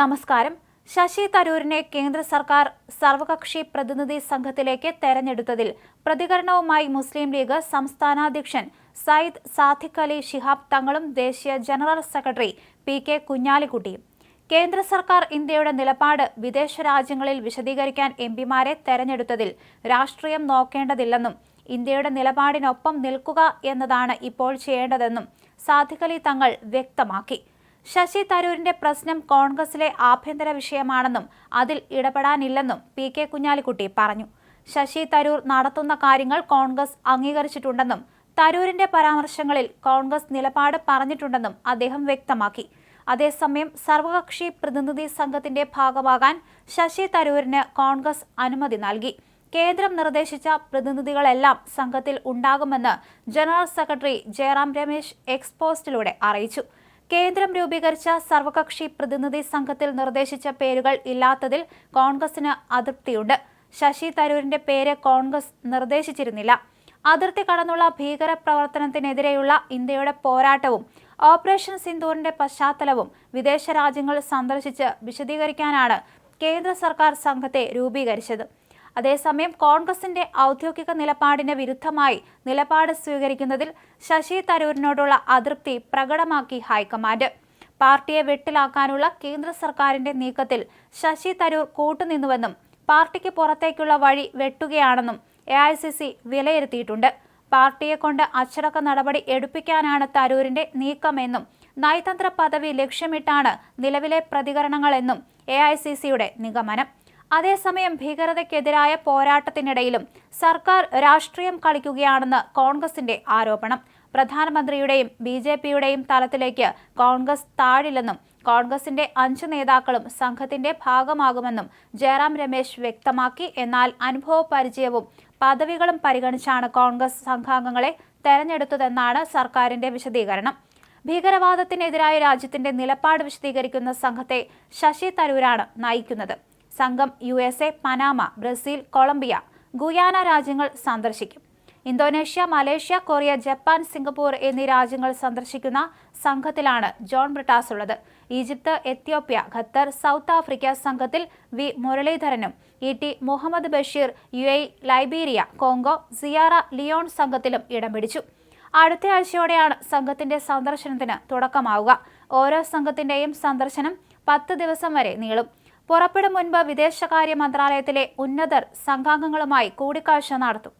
നമസ്കാരം. ശശി തരൂരിനെ കേന്ദ്ര സർക്കാർ സർവകക്ഷി പ്രതിനിധി സംഘത്തിലേക്ക് തെരഞ്ഞെടുത്തതിൽ പ്രതികരണവുമായി മുസ്ലിം ലീഗ് സംസ്ഥാനാധ്യക്ഷൻ സയ്യിദ് സാദിഖ് അലി ഷിഹാബ് തങ്ങളും ദേശീയ ജനറൽ സെക്രട്ടറി പി കെ കുഞ്ഞാലിക്കുട്ടിയും കേന്ദ്ര സർക്കാർ ഇന്ത്യയുടെ നിലപാട് വിദേശ രാജ്യങ്ങളിൽ വിശദീകരിക്കാൻ എംപിമാരെ തെരഞ്ഞെടുത്തതിൽ രാഷ്ട്രീയം നോക്കേണ്ടതില്ലെന്നും ഇന്ത്യയുടെ നിലപാടിനൊപ്പം നിൽക്കുക എന്നതാണ് ഇപ്പോൾ ചെയ്യേണ്ടതെന്നും സാദിഖ് അലി തങ്ങൾ വ്യക്തമാക്കി. ശശി തരൂരിന്റെ പ്രശ്നം കോൺഗ്രസിലെ ആഭ്യന്തര വിഷയമാണെന്നും അതിൽ ഇടപെടാനില്ലെന്നും പി കെ കുഞ്ഞാലിക്കുട്ടി പറഞ്ഞു. ശശി തരൂർ നടത്തുന്ന കാര്യങ്ങൾ കോൺഗ്രസ് അംഗീകരിച്ചിട്ടുണ്ടെന്നും തരൂരിന്റെ പരാമർശങ്ങളിൽ കോൺഗ്രസ് നിലപാട് പറഞ്ഞിട്ടുണ്ടെന്നും അദ്ദേഹം വ്യക്തമാക്കി. അതേസമയം സർവകക്ഷി പ്രതിനിധി സംഘത്തിന്റെ ഭാഗമാകാൻ ശശി തരൂരിന് കോൺഗ്രസ് അനുമതി നൽകി. കേന്ദ്രം നിർദ്ദേശിച്ച പ്രതിനിധികളെല്ലാം സംഘത്തിൽ ഉണ്ടാകുമെന്ന് ജനറൽ സെക്രട്ടറി ജയറാം രമേശ് എക്സ്പോസ്റ്റിലൂടെ അറിയിച്ചു. കേന്ദ്രം രൂപീകരിച്ച സർവകക്ഷി പ്രതിനിധി സംഘത്തിൽ നിർദ്ദേശിച്ച പേരുകൾ ഇല്ലാത്തതിൽ കോൺഗ്രസിന് അതൃപ്തിയുണ്ട്. ശശി തരൂരിന്റെ പേര് കോൺഗ്രസ് നിർദ്ദേശിച്ചിരുന്നില്ല. അതിർത്തി കടന്നുള്ള ഭീകര പ്രവർത്തനത്തിനെതിരെയുള്ള ഇന്ത്യയുടെ പോരാട്ടവും ഓപ്പറേഷൻ സിന്ദൂറിന്റെ പശ്ചാത്തലവും വിദേശ രാജ്യങ്ങൾ സന്ദർശിച്ച് വിശദീകരിക്കാനാണ് കേന്ദ്ര സർക്കാർ സംഘത്തെ രൂപീകരിച്ചത്. അതേസമയം കോൺഗ്രസിന്റെ ഔദ്യോഗിക നിലപാടിന് വിരുദ്ധമായി നിലപാട് സ്വീകരിക്കുന്നതിൽ ശശി തരൂരിനോടുള്ള അതൃപ്തി പ്രകടമാക്കി ഹൈക്കമാൻഡ്. പാർട്ടിയെ വെട്ടിലാക്കാനുള്ള കേന്ദ്ര സർക്കാരിന്റെ നീക്കത്തിൽ ശശി തരൂർ കൂട്ടുനിന്നുവെന്നും പാർട്ടിക്ക് പുറത്തേക്കുള്ള വഴി വെട്ടുകയാണെന്നും എ ഐ സി സി വിലയിരുത്തിയിട്ടുണ്ട്. പാർട്ടിയെ കൊണ്ട് അച്ചടക്ക നടപടി എടുപ്പിക്കാനാണ് തരൂരിന്റെ നീക്കമെന്നും നയതന്ത്ര പദവി ലക്ഷ്യമിട്ടാണ് നിലവിലെ പ്രതികരണങ്ങളെന്നും എ ഐ സി സിയുടെ നിഗമനം. അതേസമയം ഭീകരതയ്ക്കെതിരായ പോരാട്ടത്തിനിടയിലും സർക്കാർ രാഷ്ട്രീയം കളിക്കുകയാണെന്ന് കോൺഗ്രസിന്റെ ആരോപണം. പ്രധാനമന്ത്രിയുടെയും ബി ജെ പിയുടെയും തലത്തിലേക്ക് കോൺഗ്രസ് താഴില്ലെന്നും കോൺഗ്രസിന്റെ അഞ്ച് നേതാക്കളും സംഘത്തിന്റെ ഭാഗമാകുമെന്നും ജയറാം രമേശ് വ്യക്തമാക്കി. എന്നാൽ അനുഭവ പരിചയവും പദവികളും പരിഗണിച്ചാണ് കോൺഗ്രസ് സംഘാംഗങ്ങളെ തെരഞ്ഞെടുത്തതെന്നാണ് സർക്കാരിന്റെ വിശദീകരണം. ഭീകരവാദത്തിനെതിരായ രാജ്യത്തിന്റെ നിലപാട് വിശദീകരിക്കുന്ന സംഘത്തെ ശശി തരൂരാണ് നയിക്കുന്നത്. സംഘം U S A Panama Brazil Colombia Guyana രാജ്യങ്ങൾ സന്ദർശിക്കും. Indonesia Malaysia Korea Japan Singapore എന്നീ രാജ്യങ്ങൾ സന്ദർശിക്കുന്ന സംഘത്തിലാണ് ജോൺ ബ്രിട്ടാസ് ഉള്ളത്. Egypt Ethiopia Qatar South Africa സംഘത്തിൽ V. മുരളീധരനും E. T. Muhammad Basheer U. A. Liberia Congo Sierra Leone സംഘത്തിലും ഇടം പിടിച്ചു അടുത്ത ആഴ്ചയോടെയാണ് സംഘത്തിന്റെ സന്ദർശനത്തിന് തുടക്കമാവുക. ഓരോ സംഘത്തിന്റെയും സന്ദർശനം പത്ത് ദിവസം വരെ നീളും. പുറപ്പെടും മുൻപ് വിദേശകാര്യ മന്ത്രാലയത്തിലെ ഉന്നതർ സംഘാംഗങ്ങളുമായി കൂടിക്കാഴ്ച നടത്തും.